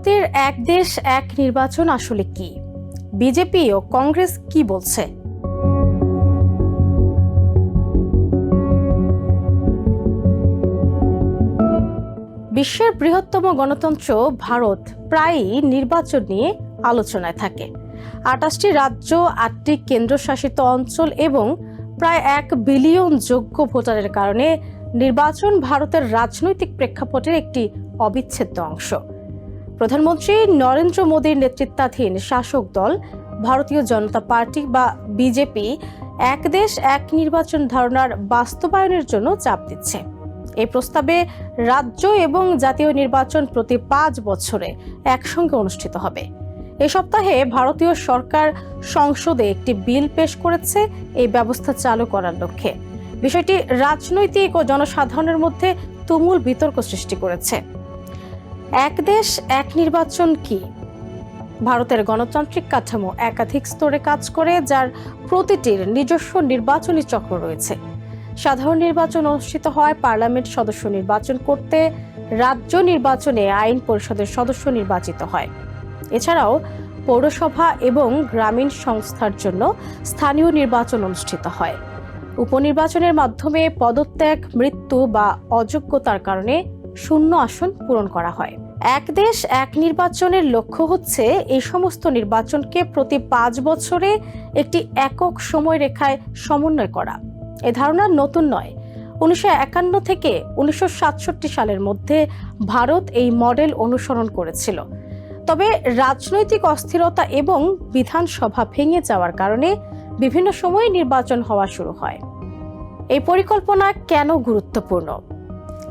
ভারতের এক দেশ, এক নির্বাচন আসলে কি? বিজেপি ও কংগ্রেস কি বলছে? বিশ্বের বৃহত্তম গণতন্ত্র ভারত প্রায়ই নির্বাচন নিয়ে আলোচনায় থাকে। আটাশটি রাজ্য, আটটি কেন্দ্রশাসিত অঞ্চল এবং প্রায় এক বিলিয়ন যোগ্য ভোটারের কারণে নির্বাচন ভারতের রাজনৈতিক প্রেক্ষাপটের একটি অবিচ্ছেদ্য অংশ। প্রধানমন্ত্রী নরেন্দ্র মোদীর নেতৃত্বাধীন শাসক দল, ভারতীয় জনতা পার্টি বা বিজেপি এক দেশ, এক নির্বাচন ধারণার বাস্তবায়নের জন্য চাপ দিচ্ছে। এই প্রস্তাবে রাজ্য এবং জাতীয় নির্বাচন প্রতি পাঁচ বছরে একসঙ্গে অনুষ্ঠিত হবে। এ সপ্তাহে ভারতীয় সরকার সংসদে একটি বিল পেশ করেছে। এই ব্যবস্থা চালু করার লক্ষ্যে। বিষয়টি রাজনৈতিক ও জনসাধারণের মধ্যে তুমুল বিতর্ক সৃষ্টি করেছে। এক দেশ, এক নির্বাচন কি? ভারতের গণতান্ত্রিক কাঠামো একাধিক স্তরে কাজ করে, যার প্রতিটির নিজস্ব নির্বাচনী চক্র রয়েছে। সাধারণ নির্বাচন অনুষ্ঠিত হয় পার্লামেন্ট সদস্য নির্বাচন করতে, রাজ্য নির্বাচনে আইন পরিষদের সদস্য নির্বাচিত হয়। এছাড়াও, পৌরসভা এবং গ্রামীণ সংস্থার জন্য স্থানীয় নির্বাচন অনুষ্ঠিত হয়। উপনির্বাচনের মাধ্যমে পদত্যাগ, মৃত্যু বা অযোগ্যতার কারণে শূন্য আসন পূরণ করা হয়। এক দেশ, এক নির্বাচনের লক্ষ্য হচ্ছে এই সমস্ত নির্বাচনকে প্রতি পাঁচ বছরে একটি একক সময়রেখায় সমন্বয় করা। এ ধারণা নতুন নয়। উনিশশো থেকে উনিশশো সাতষট্টি সালের মধ্যে ভারত এই মডেল অনুসরণ করেছিল। তবে রাজনৈতিক অস্থিরতা এবং বিধানসভা ভেঙে যাওয়ার কারণে বিভিন্ন সময়ে নির্বাচন হওয়া শুরু হয়। এই পরিকল্পনা কেন গুরুত্বপূর্ণ?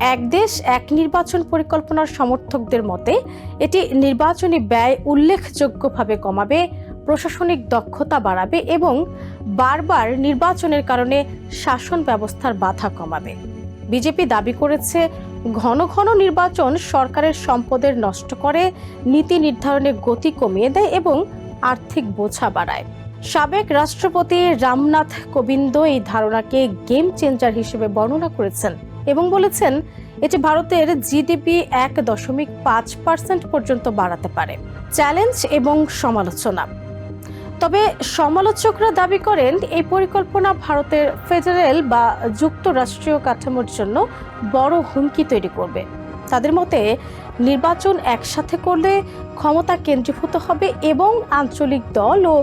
এক দেশ, এক নির্বাচন পরিকল্পনার সমর্থকদের মতে, এটি নির্বাচনী ব্যয় উল্লেখযোগ্যভাবে কমাবে, প্রশাসনিক দক্ষতা বাড়াবে এবং বারবার নির্বাচনের কারণে শাসন ব্যবস্থার বাধা কমাবে। বিজেপি দাবি করেছে, ঘন ঘন নির্বাচন সরকারের সম্পদের নষ্ট করে, নীতি নির্ধারণে গতি কমিয়ে দেয় এবং আর্থিক বোঝা বাড়ায়। সাবেক রাষ্ট্রপতি রামনাথ কোবিন্দ এই ধারণাকে গেম চেঞ্জার হিসেবে বর্ণনা করেছেন। এবং বলেছেন এটি ভারতের জিডিপি এক দশমিক পাঁচ পার্সেন্ট পর্যন্ত বাড়াতে পারে। চ্যালেঞ্জ এবং সমালোচনা। তবে সমালোচকরা দাবি করেন, এই পরিকল্পনা ভারতের ফেডারেল বা যুক্তরাষ্ট্রীয় কাঠামোর জন্য বড় হুমকি তৈরি করবে। তাদের মতে, নির্বাচন একসাথে করলে ক্ষমতা কেন্দ্রীভূত হবে এবং আঞ্চলিক দল ও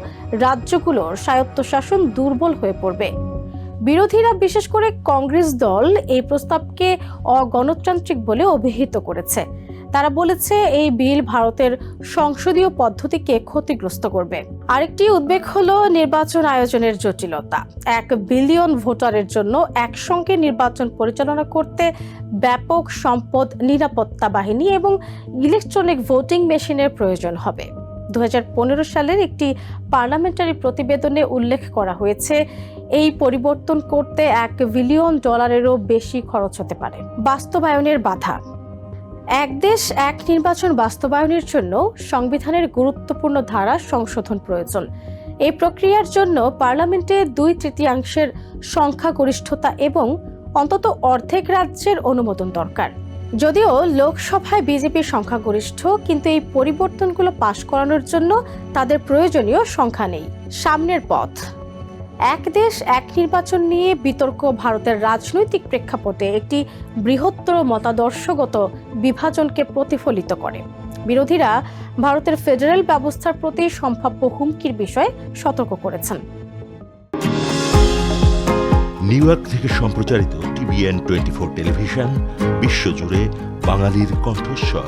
রাজ্যগুলোর স্বায়ত্তশাসন দুর্বল হয়ে পড়বে। বিরোধীরা বিশেষ করে কংগ্রেস দল এই প্রস্তাবকে অগণতান্ত্রিক বলে অভিহিত করেছে। তারা বলেছে এই বিল ভারতের সংসদীয় পদ্ধতিকে ক্ষতিগ্রস্ত করবে। আরেকটি উদ্বেগ হলো নির্বাচন আয়োজনের জটিলতা। এক বিলিয়ন ভোটারের জন্য একসঙ্গে নির্বাচন পরিচালনা করতে ব্যাপক সম্পদ, নিরাপত্তা বাহিনী এবং ইলেকট্রনিক ভোটিং মেশিনের প্রয়োজন হবে। দু হাজার পনেরো সালের একটি পার্লামেন্টারি প্রতিবেদনে উল্লেখ করা হয়েছে এই পরিবর্তন করতে এক বিলিয়ন ডলারেরও বেশি খরচ হতে পারে। বাস্তবায়নের বাধা। এক দেশ এক নির্বাচন বাস্তবায়নের জন্য সংবিধানের গুরুত্বপূর্ণ ধারা সংশোধন প্রয়োজন। এই প্রক্রিয়ার জন্য পার্লামেন্টে দুই তৃতীয়াংশের সংখ্যাগরিষ্ঠতা এবং অন্তত অর্ধেক রাজ্যের অনুমোদন দরকার। যদিও লোকসভায় বিজেপির সংখ্যাগরিষ্ঠ, কিন্তু এই পরিবর্তনগুলো পাশ করানোর জন্য তাদের প্রয়োজনীয় সংখ্যা নেই। সামনের পথ। এক দেশ, এক নির্বাচন নিয়ে বিতর্ক ভারতের রাজনৈতিক প্রেক্ষাপটে একটি বৃহত্তর মতাদর্শগত বিভাজনকে প্রতিফলিত করে। বিরোধীরা ভারতের ফেডারেল ব্যবস্থার প্রতি সম্ভাব্য হুমকির বিষয়ে সতর্ক করেছেন। নিউ ইয়র্ক থেকে সম্প্রচারিত টিভিএন টোয়েন্টি ফোর টেলিভিশন বিশ্বজুড়ে বাঙালির কণ্ঠস্বর।